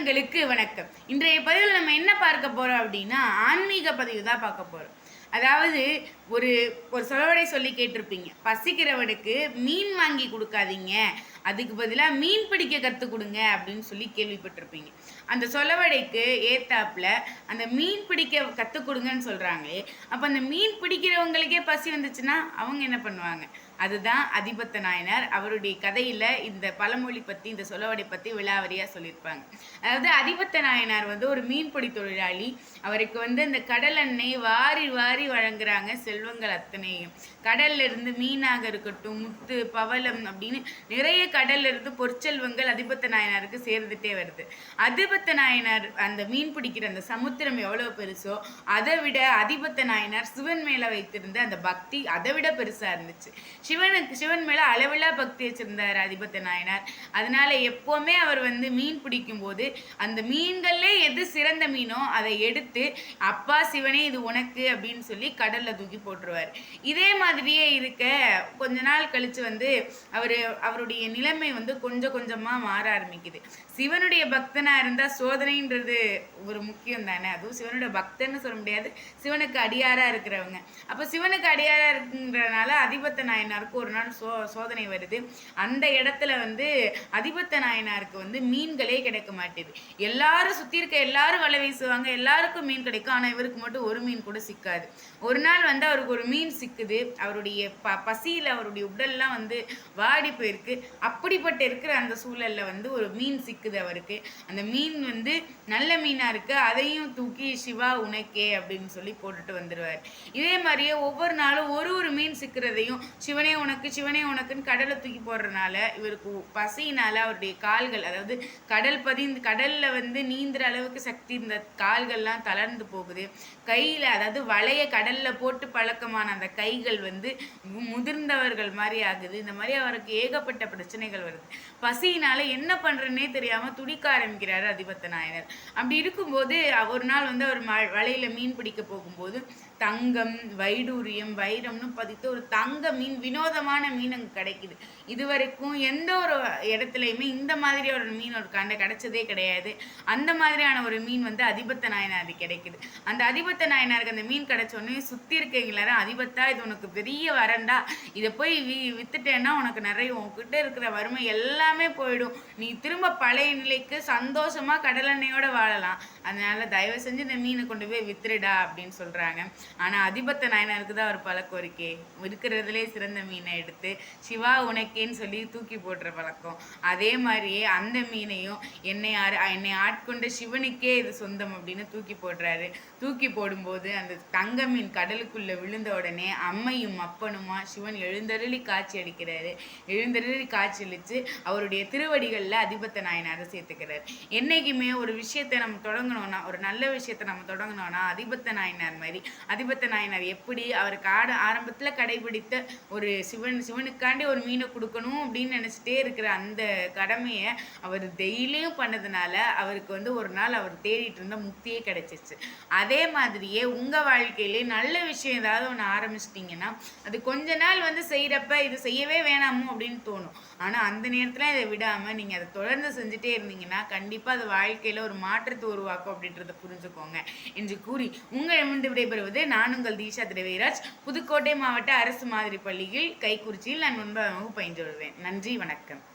சொந்தங்களுக்கு வணக்கம். இன்றைய பதிவில் நம்ம என்ன பார்க்க போறோம் அப்படின்னா ஆன்மீக பதிவு தான் பார்க்க போறோம். அதாவது ஒரு ஒரு சொலவடை சொல்லி கேட்டிருப்பீங்க. பசிக்கிறவனுக்கு மீன் வாங்கி கொடுக்காதீங்க. அதுக்கு பதிலாக மீன் பிடிக்க கற்றுக் கொடுங்க அப்படின்னு சொல்லி கேள்விப்பட்டிருப்பீங்க. அந்த சொலவடைக்கு ஏத்தாப்புல அந்த மீன் பிடிக்க கற்றுக் கொடுங்கன்னு சொல்கிறாங்களே அப்போ அந்த மீன் பிடிக்கிறவங்களுக்கே பசி வந்துச்சுன்னா அவங்க என்ன பண்ணுவாங்க? அதுதான் அதிபத்த நாயனார். அவருடைய கதையில் இந்த பழமொழி பற்றி இந்த சொலவடை பற்றி விழாவரியாக சொல்லியிருப்பாங்க. அதாவது அதிபத்த நாயனார் வந்து ஒரு மீன்பிடி தொழிலாளி. அவருக்கு வந்து இந்த கடல் எண்ணெய் வாரி வாரி வழங்குறாங்க செல்வங்கள் அத்தனையும். கடல்ல இருந்து மீனாக இருக்கட்டும் முத்து பவளம் அப்படின்னு நிறைய கடல்ல இருந்து பொற்செல்வங்கள் அதிபத்த நாயனாருக்கு சேர்ந்துட்டே வருது. அதிபத்த நாயனார் அந்த மீன் பிடிக்கிற அந்த சமுத்திரம் எவ்வளவு பெருசோ அதை விட அதிபத்த நாயனார் சிவன் மேல வைத்திருந்த அந்த பக்தி அதை விட பெருசா இருந்துச்சு. சிவனுக்கு சிவன் மேல அளவில்லா பக்தி வச்சிருந்தார் அதிபத்த நாயனார். அதனால எப்பவுமே அவர் வந்து மீன் பிடிக்கும் போது அந்த மீன்கள்லே எது சிறந்த மீனோ அதை எடுத்து அப்பா சிவனே இது உனக்கு அப்படின்னு சொல்லி கடல்ல தூக்கி போட்டுருவார். இதே மாதிரியே இருக்க கொஞ்ச நாள் கழிச்சு வந்து அவர் அவருடைய நிலைமை வந்து கொஞ்சம் கொஞ்சமா மாற ஆரம்பிக்குது. சிவனுடைய பக்தனா இருந்தா சோதனைன்றது ஒரு முக்கியம் தானே? அதுவும் சிவனுடைய பக்தன்னு சொல்ல முடியாது. சிவனுக்கு அடியாரா இருக்கிறவங்க. அப்ப சிவனுக்கு அடியாரா இருக்குன்றனால அதிபத்த நாயனார் நாயனாருக்கு ஒரு நாள் சோ சோதனை வருது. அந்த இடத்துல வந்து அதிபத்த நாயனாருக்கு வந்து மீன்களே கிடைக்க மாட்டேது. எல்லாரும் சுத்தி இருக்க எல்லாரும் வலை வீசுவாங்க எல்லாருக்கும் மீன் கிடைக்கும் ஆனா இவருக்கு மட்டும் ஒரு மீன் கூட சிக்காது. ஒரு நாள் வந்து அவருக்கு ஒரு மீன் சிக்குது. அவருடைய ப பசியில் அவருடைய உடல்லாம் வந்து வாடி போயிருக்கு. அப்படிப்பட்ட இருக்கிற அந்த சூழல்ல வந்து ஒரு மீன் சிக்குது அவருக்கு. அந்த மீன் வந்து நல்ல மீனா இருக்கு. அதையும் தூக்கி சிவா உனக்கே அப்படின்னு சொல்லி போட்டுட்டு வந்துடுவார் இதே மாதிரியே ஒவ்வொரு நாளும் ஒரு ஒரு மீன் சிக்கிறதையும் சிவனே உனக்கு சிவனே உனக்குன்னு கடலை தூக்கி போடுறதுனால இவருக்கு பசியினால அவருடைய கால்கள் அதாவது கடல் பதிந்து கடல்ல வந்து நீந்துற அளவுக்கு சக்தி இந்த கால்கள்லாம் தளர்ந்து போகுது. கையில அதாவது வளைய கடல்ல போட்டு பழக்கமான அந்த கைகள் வந்து முதிர்ந்தவர்கள் மாதிரி ஆகுது. இந்த மாதிரி அவருக்கு ஏகப்பட்ட பிரச்சனைகள் வருது. பசியினால என்ன பண்றதுன்னே தெரியாம துடிக்க ஆரம்பிக்கிறாரு அதிபத்த நாயனர். அப்படி இருக்கும்போது ஒரு நாள் வந்து அவர் ம- வலையில மீன் பிடிக்க போகும்போது தங்கம் வைடூரியம் வைரம்னு பதித்து ஒரு தங்க மீன் வினோதமான மீன் அங்கே கிடைக்குது. இது வரைக்கும் எந்த ஒரு இடத்துலையுமே இந்த மாதிரி ஒரு மீன் ஒரு கண்ட கிடைச்சதே கிடையாது. அந்த மாதிரியான ஒரு மீன் வந்து அதிபத்த நாயனார் கிடைக்குது. அந்த அதிபத்த நாயனாருக்கு அந்த மீன் கிடைச்ச உடனே சுற்றி இருக்கவங்க எல்லாரும் அதிபத்தா இது உனக்கு பெரிய வரண்டா. இதை போய் வி வித்துட்டேன்னா உனக்கு நிறைய உன்கிட்ட இருக்கிற வறுமை எல்லாமே போயிடும். நீ திரும்ப பழைய நிலைக்கு சந்தோஷமா கடலெண்ணையோட வாழலாம். அதனால தயவு செஞ்சு இந்த மீனை கொண்டு போய் வித்துருடா அப்படின்னு சொல்றாங்க. ஆனா அதிபத்த நாயனாருக்கு தான் ஒரு பழக்கோரிக்கை. இருக்கிறதுலே சிறந்த மீனை எடுத்து சிவா உனக்கேன்னு சொல்லி தூக்கி போடுற பழக்கம். அதே மாதிரியே அந்த மீனையும் என்னை ஆறு என்னை ஆட்கொண்ட சிவனுக்கே இது சொந்தம் அப்படின்னு தூக்கி போடுறாரு. தூக்கி போடும்போது அந்த தங்க மீன் கடலுக்குள்ள விழுந்த உடனே அம்மையும் அப்பனுமா சிவன் எழுந்தருளி காட்சி அளிக்கிறாரு. எழுந்தருளி காட்சி அளித்து அவருடைய திருவடிகளில் அதிபத்த நாயனாரை சேர்த்துக்கிறார். என்னைக்குமே ஒரு விஷயத்தை நம்ம தொடங்கணும்னா ஒரு நல்ல விஷயத்தை நம்ம தொடங்கணும்னா அதிபத்த நாயனார் மாதிரி அதிபத்த நாயனார் எப்படி அவருக்கு ஆட ஆரம்பத்தில் கடைபிடித்த ஒரு சிவன் சிவனுக்காண்டி ஒரு மீனை கொடுக்கணும் அப்படின்னு நினச்சிட்டே இருக்கிற அந்த கடமையை அவர் டெய்லியும் பண்ணதுனால அவருக்கு வந்து ஒரு நாள் அவர் தேடிட்டு இருந்த முக்தியே கிடைச்சிச்சு. அதே மாதிரியே உங்கள் வாழ்க்கையிலே நல்ல விஷயம் ஏதாவது ஒன்று ஆரம்பிச்சிட்டிங்கன்னா அது கொஞ்ச நாள் வந்து செய்கிறப்ப இது செய்யவே வேணாமோ அப்படின்னு தோணும். ஆனால் அந்த நேரத்தில் இதை விடாமல் நீங்கள் அதை தொடர்ந்து செஞ்சுட்டே இருந்தீங்கன்னா கண்டிப்பாக அது வாழ்க்கையில் ஒரு மாற்றத்தை உருவாக்கும் அப்படின்றத புரிஞ்சுக்கோங்க. என்று கூறி உங்களிடமிருந்து விடைபெறுவது நான் உங்கள் தீஷா திரவிராஜ். புதுக்கோட்டை மாவட்ட அரசு மாதிரி பள்ளியில் கைக்குறிச்சியில் நான் முன்பாக பயின்று வருவேன் நன்றி வணக்கம்.